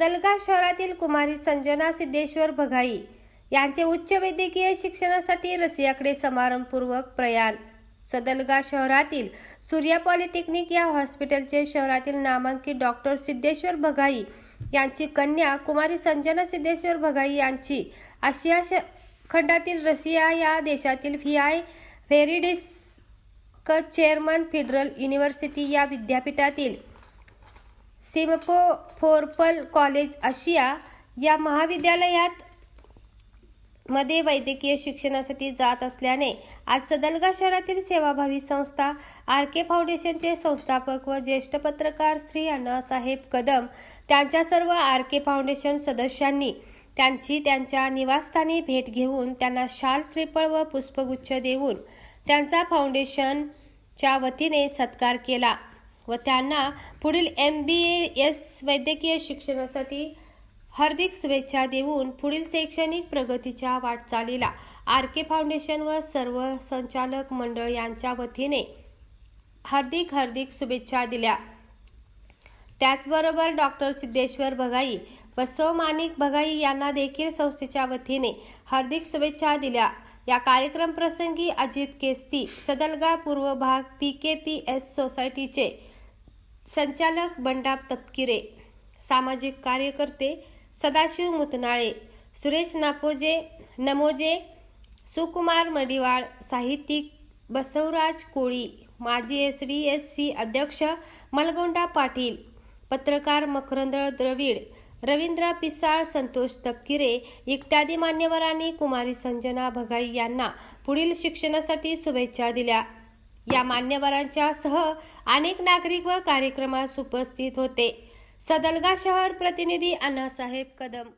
सदलगा शहरातील कुमारी संजना सिद्धेश्वर भगाई यांचे उच्च वैद्यकीय शिक्षणासाठी रसियाकडे समारंभपूर्वक प्रयाण. सदलगा शहरातील सूर्या पॉलिटेक्निक या हॉस्पिटलचे शहरातील नामांकित डॉक्टर सिद्धेश्वर भगाई यांची कन्या कुमारी संजना सिद्धेश्वर भगाई यांची आशिया श- खंडातील रसिया या देशातील व्हीआय फेरिडिस क चेअरमन फेडरल युनिव्हर्सिटी या विद्यापीठातील सिमफोर्पल कॉलेज आशिया या महाविद्यालयात मध्ये वैद्यकीय शिक्षणासाठी जात असल्याने आज सदलगा शहरातील सेवाभावी संस्था आर के फाउंडेशनचे संस्थापक व ज्येष्ठ पत्रकार श्री अण्णासाहेब कदम त्यांच्या सर्व आर के फाउंडेशन सदस्यांनी त्यांची त्यांच्या निवासस्थानी भेट घेऊन त्यांना शाल श्रीफळ व पुष्पगुच्छ देऊन त्यांचा फाउंडेशनच्या वतीने सत्कार केला. व त्यांना पुढील एम बी एस वैद्यकीय शिक्षणासाठी हार्दिक शुभेच्छा देऊन पुढील शैक्षणिक प्रगतीच्या वाटचालीला आर के फाउंडेशन व सर्व संचालक मंडळ यांच्या वतीने हार्दिक हार्दिक शुभेच्छा दिल्या. त्याचबरोबर डॉक्टर सिद्धेश्वर भगाई व सौ माणिक भगाई यांना देखील संस्थेच्या वतीने हार्दिक शुभेच्छा दिल्या. या कार्यक्रम प्रसंगी अजित केस्ती सदलगा पूर्व भाग पी के पी एस सोसायटीचे संचालक बंडाप तपकिरे सामाजिक कार्यकर्ते सदाशिव मुतनाळे सुरेश नापोजे नमोजे सुकुमार मडिवाळ साहित्यिक बसवराज कोळी माजी एस डी एस सी अध्यक्ष मलगोंडा पाटील पत्रकार मकरंद द्रविड रवींद्र पिसाळ संतोष तपकिरे इत्यादी मान्यवरांनी कुमारी संजना भगाई यांना पुढील शिक्षणासाठी शुभेच्छा दिल्या. या मान्यवरांच्या सह अनेक नागरिक व कार्यक्रमास उपस्थित होते. सदलगा शहर प्रतिनिधी अण्णासाहेब कदम.